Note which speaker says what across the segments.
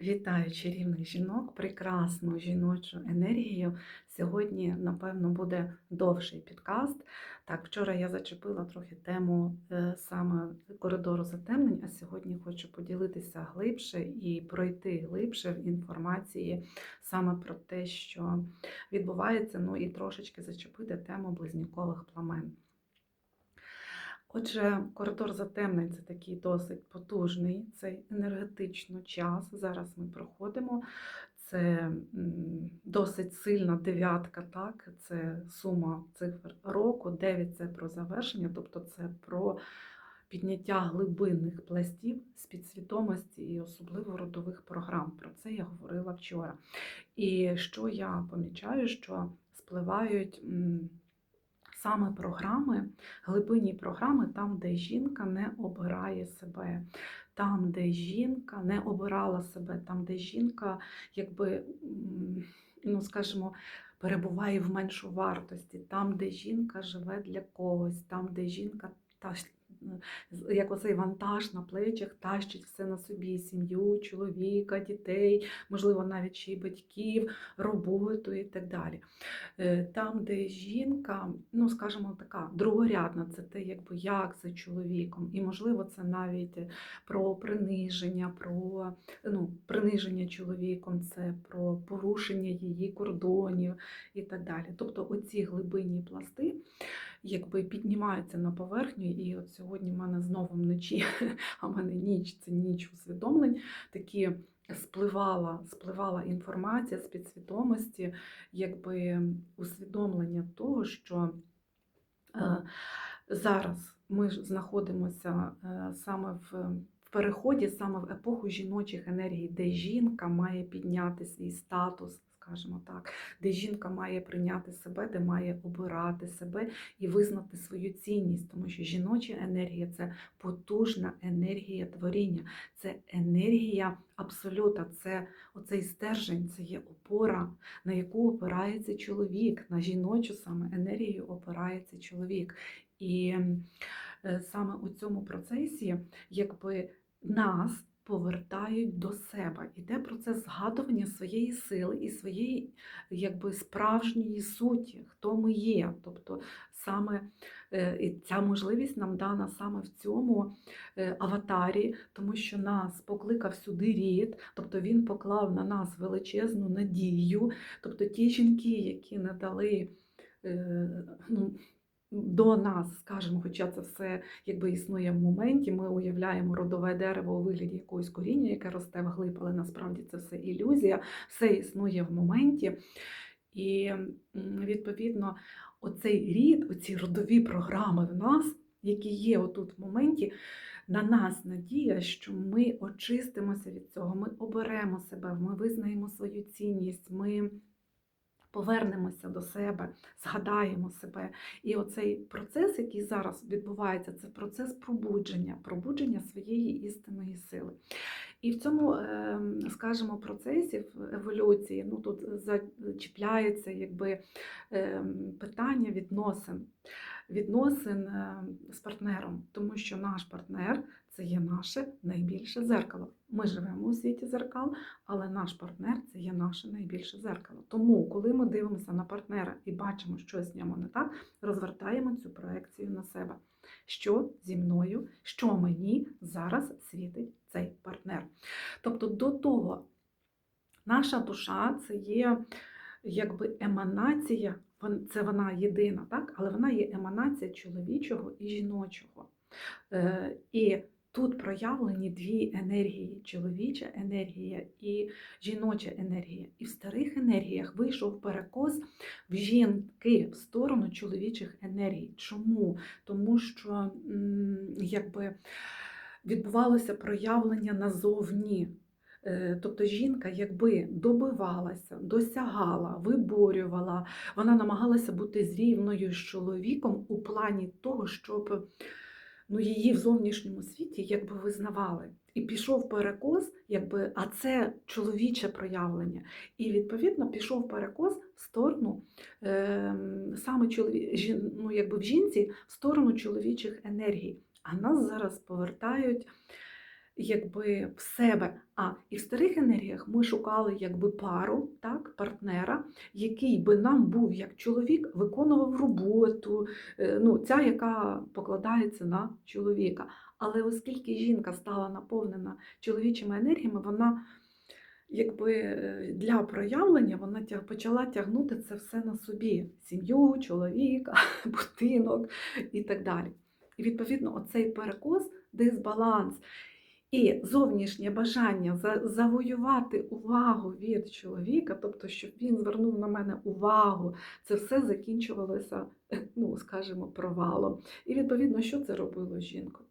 Speaker 1: Вітаю чарівних жінок, прекрасну жіночу енергію. Сьогодні, напевно, буде довший підкаст. Так, вчора я зачепила трохи тему е, саме коридору затемнень, а сьогодні хочу поділитися глибше і пройти глибше в інформації саме про те, що відбувається, ну і трошечки зачепити тему близнюкових пламен. Отже, коридор затемнень це такий досить потужний цей енергетично час. Зараз ми проходимо. Це досить сильна дев'ятка, так, це сума цифр року, 9 це про завершення, тобто це про підняття глибинних пластів з підсвідомості і особливо родових програм. Про це я говорила вчора. І що я помічаю, що спливають. Саме програми, глибинні програми, там, де жінка не обирає себе, там, де жінка не обирала себе, там, де жінка, якби, ну скажімо, перебуває в меншу вартості, там, де жінка живе для когось, там, де жінка та як оцей вантаж на плечах тащить все на собі: сім'ю, чоловіка, дітей, можливо, навіть ще й батьків, роботу і так далі. Е, Там, де жінка, ну скажімо така, другорядна, це те, якби як за чоловіком. І, можливо, це навіть про приниження, про ну, приниження чоловіком, це про порушення її кордонів і так далі. Тобто оці глибинні пласти якби піднімаються на поверхню, і от сьогодні в мене знову вночі, а в мене ніч це ніч усвідомлень, такі спливала, спливала інформація з підсвідомості, якби усвідомлення того, що е, зараз ми ж знаходимося е, саме. В переході саме в епоху жіночих енергій, де жінка має підняти свій статус, скажімо так, де жінка має прийняти себе, де має обирати себе і визнати свою цінність, тому що жіноча енергія це потужна енергія творіння, це енергія абсолюта, це оцей стержень, це є опора, на яку опирається чоловік, на жіночу саме енергію опирається чоловік. І е, саме у цьому процесі, якби нас повертають до себе. Іде процес згадування своєї сили і своєї якби, справжньої суті, хто ми є. Тобто саме е, ця можливість нам дана саме в цьому е, аватарі, тому що нас покликав сюди рід, тобто він поклав на нас величезну надію. Тобто ті жінки, які не дали. е, ну, до нас, скажімо, хоча це все якби існує в моменті, ми уявляємо родове дерево у вигляді якогось коріння, яке росте вглиб, але насправді це все ілюзія, все існує в моменті. І відповідно, оцей рід, оці родові програми в нас, які є отут в моменті, на нас надія, що ми очистимося від цього, ми оберемо себе, ми визнаємо свою цінність. ми Повернемося до себе, згадаємо себе. І оцей процес, який зараз відбувається, це процес пробудження, пробудження своєї істинної сили. І в цьому, ем, скажімо, процесі еволюції ну, тут зачіпляється якби, ем, питання відносин, відносин ем, з партнером, тому що наш партнер це є наше найбільше зеркало. Ми живемо у світі зеркал, але наш партнер це є наше найбільше зеркало. Тому, коли ми дивимося на партнера і бачимо, що з ньому не так, розвертаємо цю проекцію на себе. Що зі мною, що мені зараз світить цей партнер. Тобто до того, наша душа це є якби еманація, це вона єдина, так? але вона є еманація чоловічого і жіночого. Е, І Тут проявлені дві енергії: чоловіча енергія і жіноча енергія. І в старих енергіях вийшов перекос в жінки в сторону чоловічих енергій. Чому? Тому що якби відбувалося проявлення назовні. Е, тобто жінка, якби добивалася, досягала, виборювала, вона намагалася бути зрівною з чоловіком у плані того, щоб ну, її в зовнішньому світі якби визнавали. І пішов перекос, якби, а це чоловіче проявлення. І відповідно пішов перекос в сторону е, саме чолові... ну, якби в жінці в сторону чоловічих енергій. А нас зараз повертають якби в себе. А і в старих енергіях ми шукали якби пару, так, партнера, який би нам був як чоловік, виконував роботу, е, ну, ця, яка покладається на чоловіка. Але оскільки жінка стала наповнена чоловічими енергіями, вона якби е, для проявлення вона почала тягнути це все на собі: сім'ю, чоловіка, будинок і так далі. І відповідно, оцей перекос, дисбаланс і зовнішнє бажання завоювати увагу від чоловіка, тобто, щоб він звернув на мене увагу, це все закінчувалося, ну, скажімо, провалом. І відповідно, що це робило з жінкою?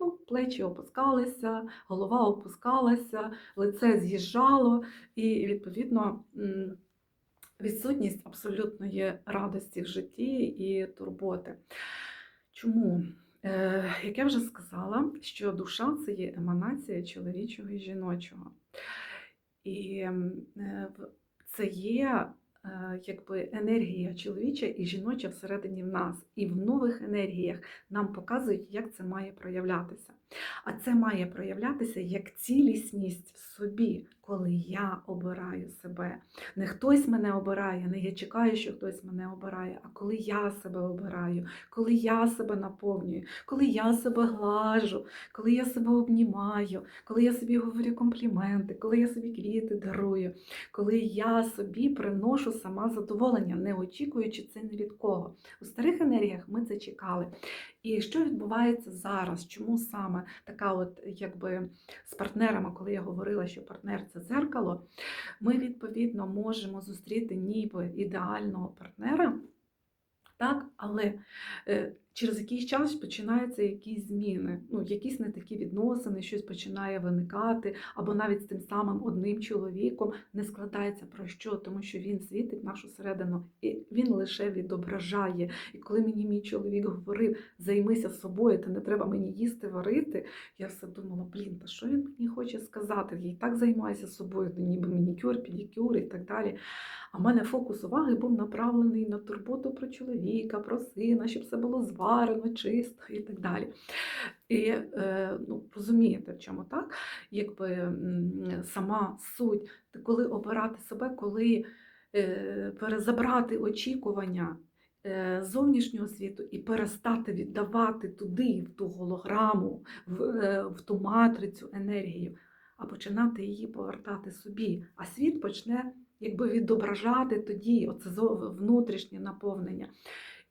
Speaker 1: Ну, плечі опускалися, голова опускалася, лице з'їжджало, і відповідно відсутність абсолютної радості в житті і турботи. Чому? Е, як я вже сказала, що душа це є еманація чоловічого і жіночого. І е, це є е, якби енергія чоловіча і жіноча всередині в нас. І в нових енергіях нам показують, як це має проявлятися. А це має проявлятися як цілісність в собі, коли я обираю себе. Не хтось мене обирає, не я чекаю, що хтось мене обирає, а коли я себе обираю, коли я себе наповнюю, коли я себе глажу, коли я себе обнімаю, коли я собі говорю компліменти, коли я собі квіти дарую, коли я собі приношу сама задоволення, не очікуючи це ні від кого. У старих енергіях ми це чекали. І що відбувається зараз? Чому саме така, от якби з партнерами, коли я говорила, що партнер це дзеркало, ми відповідно можемо зустріти ніби ідеального партнера, так, але е, через якийсь час починаються якісь зміни, ну, якісь не такі відносини, щось починає виникати, або навіть з тим самим одним чоловіком не складається про що, тому що він світить нашу середину, і він лише відображає. І коли мені мій чоловік говорив, займися собою, та не треба мені їсти, варити, я все думала, блін, та що він мені хоче сказати? Я і так займаюся собою, ніби манікюр, педикюр і так далі. А в мене фокус уваги був направлений на турботу про чоловіка, про сина, щоб все було зварено, чисто і так далі. І е, ну, розумієте, в чому так? Якби сама суть, коли обирати себе, коли е, перезабрати очікування е, зовнішнього світу і перестати віддавати туди, в ту голограму, в, в ту матрицю енергію, а починати її повертати собі. А світ почне якби відображати тоді оце внутрішнє наповнення.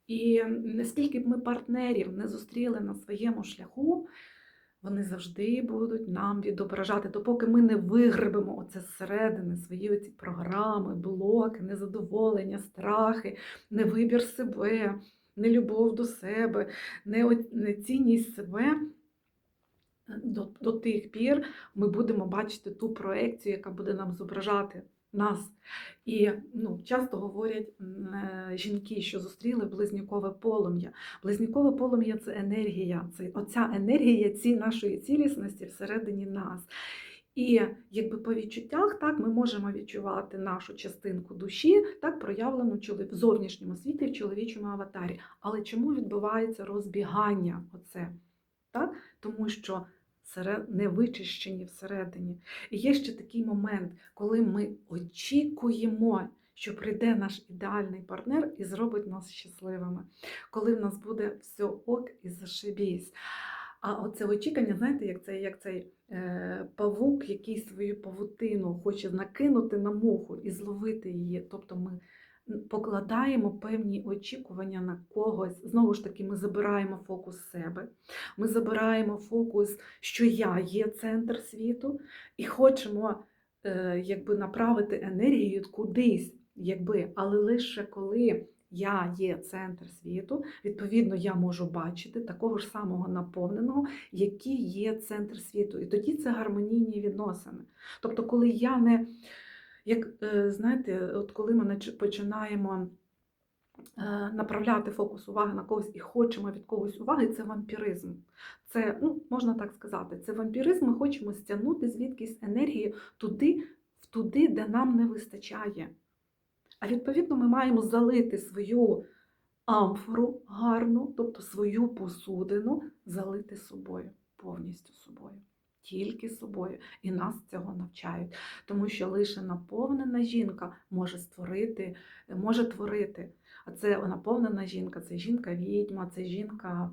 Speaker 1: І наскільки б ми партнерів не зустріли на своєму шляху, вони завжди будуть нам відображати, допоки ми не вигребемо оце зсередини, свої оці програми, блоки, незадоволення, страхи, невибір себе, нелюбов до себе, нецінність себе. До, до тих пір ми будемо бачити ту проекцію, яка буде нам зображати нас. І ну, часто говорять е, жінки, що зустріли близнюкове полум'я. Близнюкове полум'я це енергія, це оця енергія ці нашої цілісності всередині нас. І якби по відчуттях, так ми можемо відчувати нашу частинку душі, так проявлену в зовнішньому світі, в чоловічому аватарі. Але чому відбувається розбігання? Оце? Так? Тому що. Не всередині. І є ще такий момент, коли ми очікуємо, що прийде наш ідеальний партнер і зробить нас щасливими, коли в нас буде все ок і зашибісь. А оце очікування, знаєте, як цей, як цей е, павук, який свою павутину хоче накинути на муху і зловити її. Тобто ми покладаємо певні очікування на когось. Знову ж таки, ми забираємо фокус себе, ми забираємо фокус, що я є центр світу, і хочемо е, якби направити енергію кудись, якби, але лише коли я є центр світу, відповідно, я можу бачити такого ж самого наповненого, який є центр світу. І тоді це гармонійні відносини. Тобто, коли я не, як е, знаєте, от коли ми починаємо е, направляти фокус уваги на когось і хочемо від когось уваги, це вампіризм. Це, ну, можна так сказати, це вампіризм, ми хочемо стягнути звідкись енергію туди, туди, де нам не вистачає. А відповідно, ми маємо залити свою амфору гарну, тобто свою посудину, залити собою, повністю собою. Тільки собою, і нас цього навчають, тому що лише наповнена жінка може створити, може творити. А це наповнена жінка, це жінка відьма, це жінка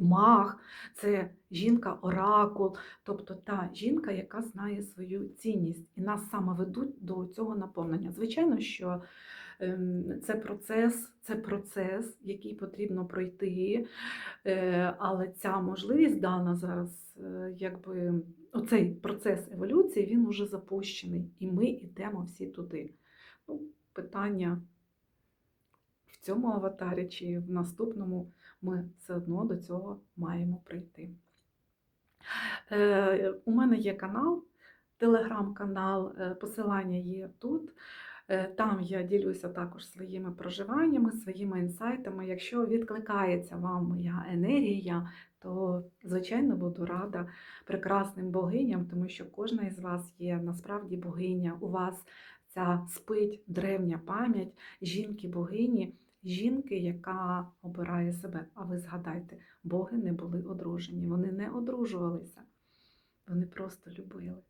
Speaker 1: маг, це жінка оракул, тобто та жінка, яка знає свою цінність, і нас саме ведуть до цього наповнення. Звичайно, що ем, це процес, це процес, який потрібно пройти, е, але ця можливість дана зараз, е, якби оцей процес еволюції, він уже запущений, і ми йдемо всі туди. Ну, питання в цьому аватарі чи в наступному ми все одно до цього маємо прийти. Е, у мене є канал, телеграм-канал, е, посилання є тут. Е, Там я ділюся також своїми проживаннями, своїми інсайтами. Якщо відкликається вам моя енергія, то, звичайно, буду рада прекрасним богиням, тому що кожна із вас є насправді богиня. У вас ця спить древня пам'ять жінки-богині, жінки, яка обирає себе. А ви згадайте, боги не були одружені, вони не одружувалися, вони просто любили.